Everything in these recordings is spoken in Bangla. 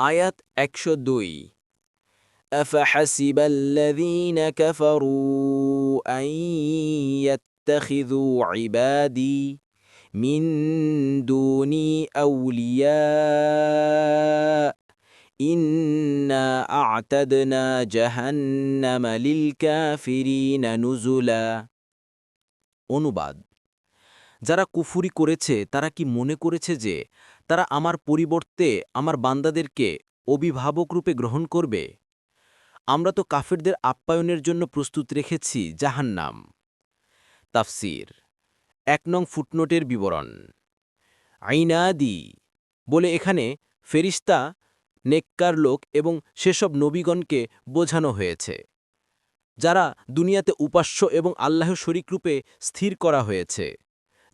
আয়াত একশো দুই أفحسب الذين كفروا أن يتخذوا عبادي من دوني أولياء إنا أعتدنا جهنم للكافرين نزلا অনুবাদ যারা কুফুরি করেছে, তারা কি মনে করেছে যে, তারা আমার পরিবর্তে আমার বান্দাদেরকে অভিভাবক রূপে গ্রহণ করবে? আমরা তো কাফেরদের আপ্যায়নের জন্য প্রস্তুত রেখেছি, জাহান্নাম। তাফসির, এক নং ফুটনোটের বিবরণ। আইনাদি, বলে এখানে ফেরিস্তা, নেককার লোক এবং সেসব নবীগণকে বোঝানো হয়েছে, যারা দুনিয়াতে উপাস্য এবং আল্লাহ শরিকরূপে স্থির করা হয়েছে।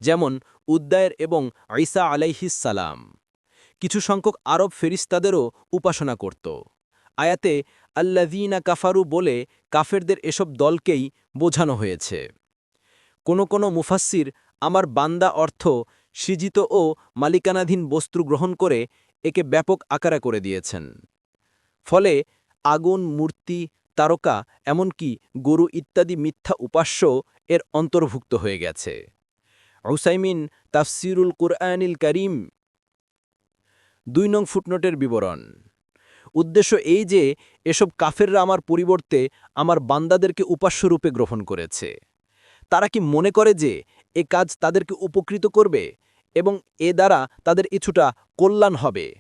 যেমন উদ্দায়ের এবং ঈসা আলাইহিসালাম কিছু সংখ্যক আরব ফেরিস্তাদেরও উপাসনা করত। আয়াতে, আল্লাযীনা কাফারু বলে কাফেরদের এসব দলকেই বোঝানো হয়েছে। কোনো কোনো মুফাস্সির আমার বান্দা অর্থ সৃজিত ও মালিকানাধীন বস্তু গ্রহণ করে একে ব্যাপক আকারা করে দিয়েছেন। ফলে আগুন, মূর্তি, তারকা, এমনকি গরু ইত্যাদি মিথ্যা উপাস্য এর অন্তর্ভুক্ত হয়ে গেছে। হুসাইমিন তাফসিরুল কুরআনিল করিম। দুই নং ফুটনোটের বিবরণ। উদ্দেশ্য এই যে, এসব কাফেররা আমার পরিবর্তে আমার বান্দাদেরকে উপাস্যরূপে গ্রহণ করেছে। তারা কি মনে করে যে, এ কাজ তাদেরকে উপকৃত করবে এবং এ দ্বারা তাদের কিছুটা কল্যাণ হবে?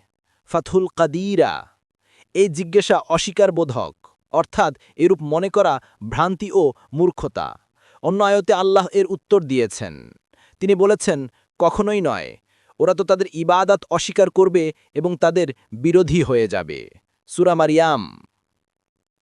ফাথুল কাদিরা। এই জিজ্ঞাসা অস্বীকার বোধক অর্থাৎ এরূপ মনে করা ভ্রান্তি ও মূর্খতা। অন্য আয়তে আল্লাহ এর উত্তর দিয়েছেন। তিনি বলেছেন, কখনোই নয়। ওরা তো তাদের ইবাদাত অস্বীকার করবে এবং তাদের বিরোধী হয়ে যাবে। সুরা মারিয়াম।